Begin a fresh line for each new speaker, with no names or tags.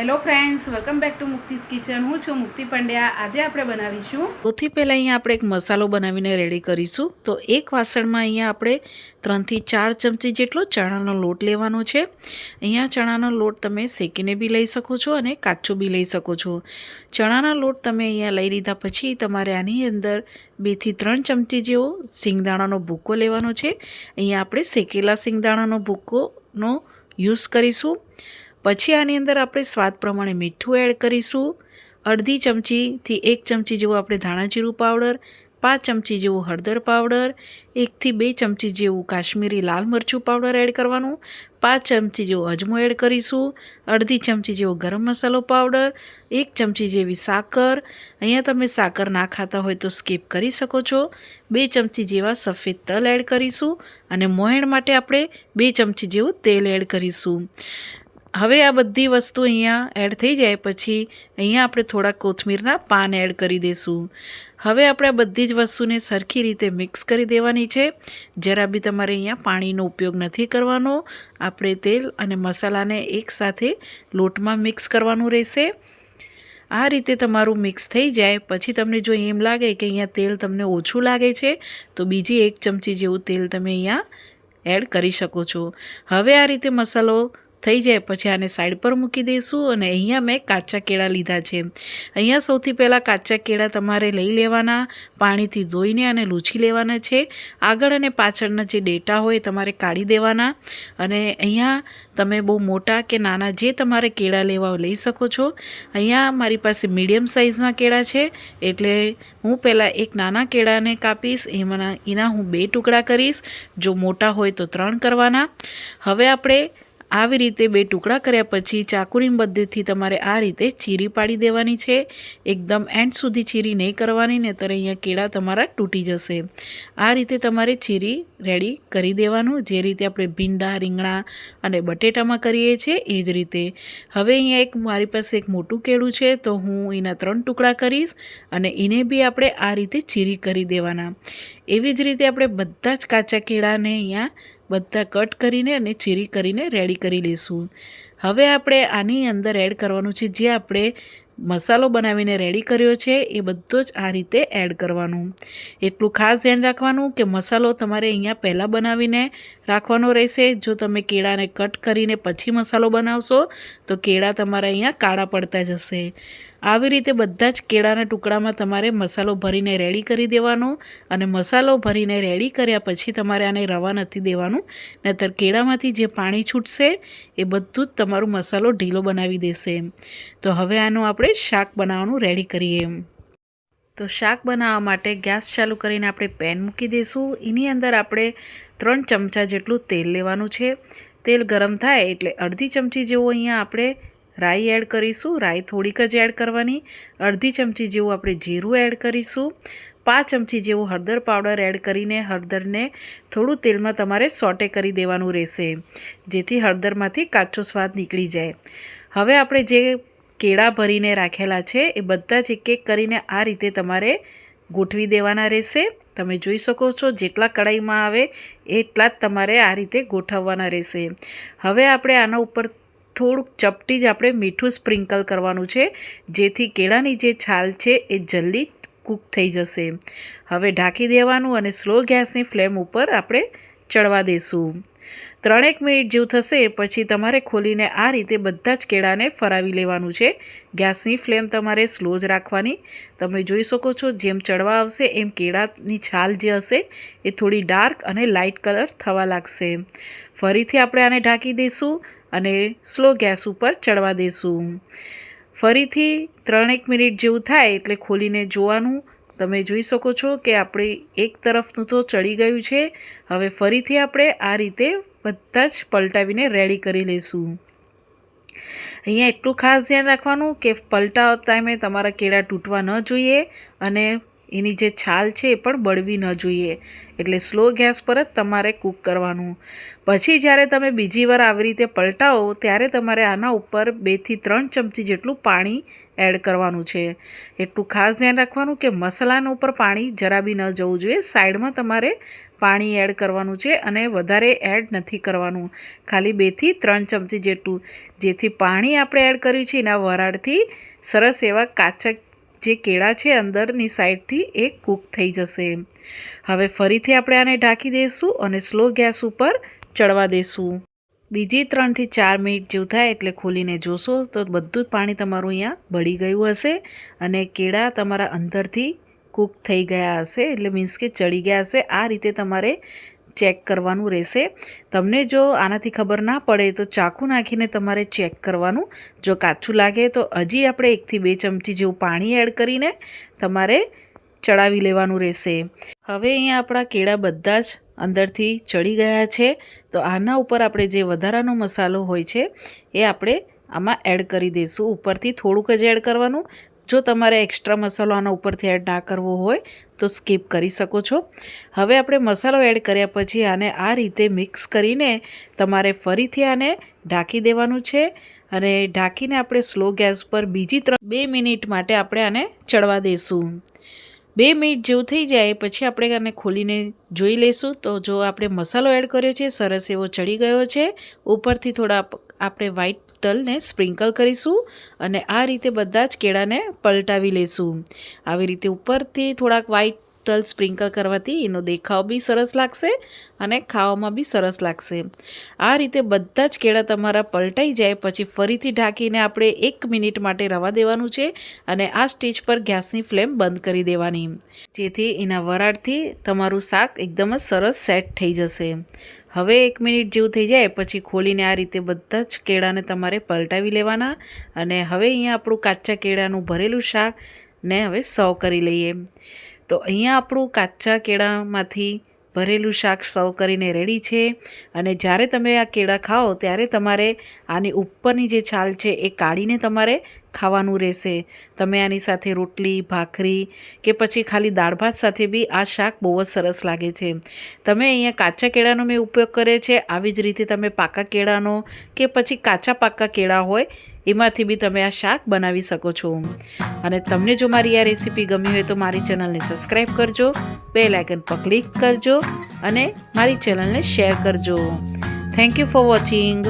Hello friends welcome back to Mukti's kitchen હું છું મુક્તિ પંડ્યા. આજે આપણે બનાવીશું
સૌથી પહેલાં અહીંયા આપણે એક મસાલો બનાવીને રેડી કરીશું. તો એક વાસણમાં અહીંયા આપણે ત્રણથી ચાર ચમચી જેટલો ચણાનો લોટ લેવાનો છે. અહીંયા ચણાનો લોટ તમે શેકીને બી લઈ શકો છો અને કાચો બી લઈ શકો છો. ચણાના લોટ તમે અહીંયા લઈ લીધા પછી તમારે આની અંદર બેથી ત્રણ ચમચી જેવો સિંગદાણાનો ભૂકો લેવાનો છે. અહીંયા આપણે શેકેલા સિંગદાણાનો ભૂકોનો યુઝ કરીશું. પછી આની અંદર આપણે સ્વાદ પ્રમાણે મીઠું એડ કરીશું. અડધી ચમચીથી એક ચમચી જેવું આપણે ધાણા જીરું પાવડર, પાંચ ચમચી જેવું હળદર પાવડર એકથી બે ચમચી જેવું કાશ્મીરી લાલ મરચું પાવડર એડ કરવાનું. પાંચ ચમચી જેવો અજમો એડ કરીશું. અડધી ચમચી જેવો ગરમ મસાલો પાવડર, એક ચમચી જેવી સાકર. અહીંયા તમે સાકર ના ખાતા હોય તો સ્કીપ કરી શકો છો. બે ચમચી જેવા સફેદ તલ એડ કરીશું અને મોહેણ માટે આપણે બે ચમચી જેવું તેલ એડ કરીશું. હવે આ બધી વસ્તુ અહીંયા એડ થઈ જાય પછી અહીંયા આપણે થોડા કોથમીરના પાન એડ કરી દઈશું હવે આપણે આ બધી જ વસ્તુને સરખી રીતે મિક્સ કરી દેવાની છે. જરા બી તમારે અહીંયા પાણીનો ઉપયોગ નથી કરવાનો. આપણે તેલ અને મસાલાને એકસાથે લોટમાં મિક્સ કરવાનું રહેશે. આ રીતે તમારું મિક્સ થઈ જાય. પછી તમને જો એમ લાગે કે અહીંયા તેલ તમને ઓછું લાગે છે, તો બીજી એક ચમચી જેવું તેલ તમે અહીંયા એડ કરી શકો છો. હવે આ રીતે મસાલો થઈ જાય, પછી આને સાઈડ પર મૂકી દઈશું અને અહીંયા મેં કાચા કેળા લીધા છે. અહીંયા સૌથી પહેલાં કાચા કેળા તમારે લઈ લેવાના, પાણીથી ધોઈને અને લૂછી લેવાના છે. આગળ અને પાછળના જે ડેટા હોય તમારે કાઢી દેવાના. અને અહીંયા તમે બહુ મોટા કે નાના જે તમારે કેળા લેવા લઈ શકો છો. અહીંયા મારી પાસે મીડિયમ સાઇઝના કેળા છે, એટલે હું પહેલાં એક નાના કેળાને કાપીશ એમાં એના હું બે ટુકડા કરીશ. જો મોટા હોય તો ત્રણ કરવાના. હવે આપણે આવી રીતે બે ટુકડા કર્યા પછી ચાકુની મદદથી તમારે આ રીતે ચીરી પાડી દેવાની છે. એકદમ એન્ડ સુધી ચીરી નહીં કરવાની ને ત્યારે અહીંયા કેળા તમારા તૂટી જશે. આ રીતે તમારે ચીરી રેડી કરી દેવાનું. જે રીતે આપણે ભીંડા, રીંગણા અને બટેટામાં કરીએ છીએ, એ જ રીતે. હવે અહીંયા એક મારી પાસે એક મોટું કેળું છે, તો હું એના ત્રણ ટુકડા કરીશ અને એને બી આપણે આ રીતે ચીરી કરી દેવાના. એવી જ રીતે આપણે બધા જ કાચા કેળાને અહીંયા બધા કટ કરીને અને ચીરી કરીને રેડી કરી લઈશું. હવે આપણે આની અંદર એડ કરવાનું છે. જે આપણે મસાલો બનાવીને રેડી કર્યો છે, એ બધો જ આ રીતે એડ કરવાનું. એટલું ખાસ ધ્યાન રાખવાનું કે મસાલો તમારે અહીંયા પહેલાં બનાવીને રાખવાનો રહેશે. જો તમે કેળાને કટ કરીને પછી મસાલો બનાવશો, તો કેળા તમારા અહીંયા કાળા પડતા જશે. આવી રીતે બધા જ કેળાના ટુકડામાં તમારે મસાલો ભરીને રેડી કરી દેવાનો અને મસાલો ભરીને રેડી કર્યા પછી તમારે આને રવા નથી દેવાનું. નહીતર કેળામાંથી જે પાણી છૂટશે, એ બધું જ તમારું મસાલો ઢીલો બનાવી દેશે. તો હવે આનું આપણે શાક બનાવવાનું રેડી કરીએ. તો શાક બનાવવા માટે ગેસ ચાલુ કરીને આપણે પેન મૂકી દઈશું. એની અંદર આપણે ત્રણ ચમચા જેટલું તેલ લેવાનું છે. તેલ ગરમ થાય એટલે અડધી ચમચી જેવું અહીંયા આપણે રાઈ એડ કરીશું. રાઈ થોડીક જ એડ કરવાની. અડધી ચમચી જેવું આપણે જીરું એડ કરીશું. પાંચ ચમચી જેવું હળદર પાવડર એડ કરીને હળદરને થોડું તેલમાં તમારે સોટે કરી દેવાનું રહેશે, જેથી હળદરમાંથી કાચો સ્વાદ નીકળી જાય. હવે આપણે જે કેળા ભરીને રાખેલા છે, એ બધા જ એક એક કરીને આ રીતે તમારે ગોઠવી દેવાના રહેશે. તમે જોઈ શકો છો જેટલા કડાઈમાં આવે એટલા જ તમારે આ રીતે ગોઠવવાના રહેશે. હવે આપણે આના ઉપર થોડુંક ચપટી જ આપણે મીઠું સ્પ્રિંકલ કરવાનું છે. જેથી કેળાની જે છાલ છે એ જલ્દી કૂક થઈ જશે. હવે ઢાંકી દેવાનું અને સ્લો ગેસની ફ્લેમ ઉપર આપણે ચડવા દઈશું ત્રણેક મિનિટ જેવું થશે, પછી તમારે ખોલીને આ રીતે બધા જ કેળાને ફરાવી લેવાનું છે. ગેસની ફ્લેમ તમારે સ્લો જ રાખવાની. તમે જોઈ શકો છો, જેમ ચડવા આવશે, એમ કેળાની છાલ જે હશે, એ થોડી ડાર્ક અને લાઇટ કલર થવા લાગશે. ફરીથી આપણે આને ઢાંકી દઈશું અને સ્લો ગેસ ઉપર ચડવા દઈશું ફરીથી ત્રણેક મિનિટ જેવું થાય એટલે ખોલીને જોવાનું. તમે જોઈ શકો છો કે આપણે એક તરફનું તો ચડી ગયું છે. હવે ફરીથી આપણે આ રીતે બધા જ પલટાવીને રેડી કરી લઈશું અહીંયા એટલું ખાસ ધ્યાન રાખવાનું કે પલટાવ ટાઈમે તમારા કેળા તૂટવા ન જોઈએ અને એની જે છાલ છે એ પણ બળવી ન જોઈએ. એટલે સ્લો ગેસ પર જ તમારે કૂક કરવાનું. પછી જ્યારે તમે બીજી વાર આવી રીતે પલટાવો, ત્યારે તમારે આના ઉપર બેથી ત્રણ ચમચી જેટલું પાણી એડ કરવાનું છે. એટલું ખાસ ધ્યાન રાખવાનું કે મસાલાના ઉપર પાણી જરા બી ન જવું જોઈએ. સાઈડમાં તમારે પાણી એડ કરવાનું છે અને વધારે એડ નથી કરવાનું. ખાલી બેથી ત્રણ ચમચી જેટલું. જેથી પાણી આપણે એડ કર્યું છે એના વરાળથી સરસ એવા કાચા જે કેળા છે અંદરની સાઈડથી એ કૂક થઈ જશે. હવે ફરીથી આપણે આને ઢાંકી દઈશું અને સ્લો ગેસ ઉપર ચડવા દઈશું. બીજી ત્રણથી ચાર મિનિટ જેવું થાય એટલે ખોલીને જોશો તો બધું જ પાણી તમારું અહીંયા બળી ગયું હશે અને કેળા તમારા અંદરથી કૂક થઈ ગયા હશે એટલે મીન્સ કે ચડી ગયા હશે. આ રીતે તમારે ચેક કરવાનું રહેશે. તમને જો આનાથી ખબર ના પડે તો ચાકુ નાખીને તમારે ચેક કરવાનું. જો કાચું લાગે તો હજી આપણે એકથી બે ચમચી જેવું પાણી એડ કરીને તમારે ચડાવી લેવાનું રહેશે. હવે અહીંયા આપણા કેળા બધા જ અંદરથી ચડી ગયા છે. તો આના ઉપર આપણે જે વધારાનો મસાલો હોય છે, એ આપણે આમાં એડ કરી દઈશું. ઉપરથી થોડુંક જ એડ કરવાનું. જો તમારે એક્સ્ટ્રા મસાલો આના ઉપરથી એડ ના કરવો હોય, તો સ્કીપ કરી શકો છો. હવે આપણે મસાલો એડ કર્યા પછી આને આ રીતે મિક્સ કરીને તમારે ફરીથી આને ઢાંકી દેવાનું છે અને ઢાંકીને આપણે સ્લો ગેસ પર બીજી ત્રણ બે મિનિટ માટે આપણે આને ચડવા દઈશું બે મિનિટ જેવું થઈ જાય પછી આપણે આને ખોલીને જોઈ લઈશું. તો જો આપણે મસાલો એડ કર્યો છે, સરસ એવો ચડી ગયો છે. ઉપરથી થોડા આપણે વ્હાઈટ તલને સ્પ્રિંકલ કરીશું અને આ રીતે બધા જ કેળાને પલટાવી લઈશું આવી રીતે ઉપરથી થોડાક વ્હાઈટ તલ સ્પ્રિંકલ કરવાથી એનો દેખાવ બી સરસ લાગશે અને ખાવામાં બી સરસ લાગશે. આ રીતે બધા જ કેળા તમારા પલટાઈ જાય, પછી ફરીથી ઢાંકીને આપણે એક મિનિટ માટે રવા દેવાનું છે અને આ સ્ટેજ પર ગેસની ફ્લેમ બંધ કરી દેવાની. જેથી એના વરાળથી તમારું શાક એકદમ જ સરસ સેટ થઈ જશે. હવે એક મિનિટ જેવું થઈ જાય, પછી ખોલીને આ રીતે બધા જ કેળાને તમારે પલટાવી લેવાના અને હવે અહીંયા આપણું કાચા કેળાનું ભરેલું શાક ને હવે સર્વ કરી લઈએ. તો અહીંયા આપણું કાચા કેળામાંથી ભરેલું શાક સર્વ કરીને રેડી છે અને જ્યારે તમે આ કેળા ખાઓ ત્યારે તમારે આની ઉપરની જે છાલ છે એ કાઢીને તમારે ખાવાનું રહેશે. તમે આની સાથે રોટલી, ભાખરી કે પછી ખાલી દાળ ભાત સાથે બી આ શાક બહુ જ સરસ લાગે છે. તમે અહીંયા કાચા કેળાનો મેં ઉપયોગ કરે છે. આવી જ રીતે તમે પાકા કેળાનો કે પછી કાચા પાકા કેળા હોય, એમાંથી બી તમે આ શાક બનાવી શકો છો. અને તમને જો મારી આ રેસીપી ગમી હોય તો મારી ચેનલને સબસ્ક્રાઈબ કરજો બે લાઇકન પર ક્લિક કરજો અને મારી ચેનલને શેર કરજો. Thank you for watching.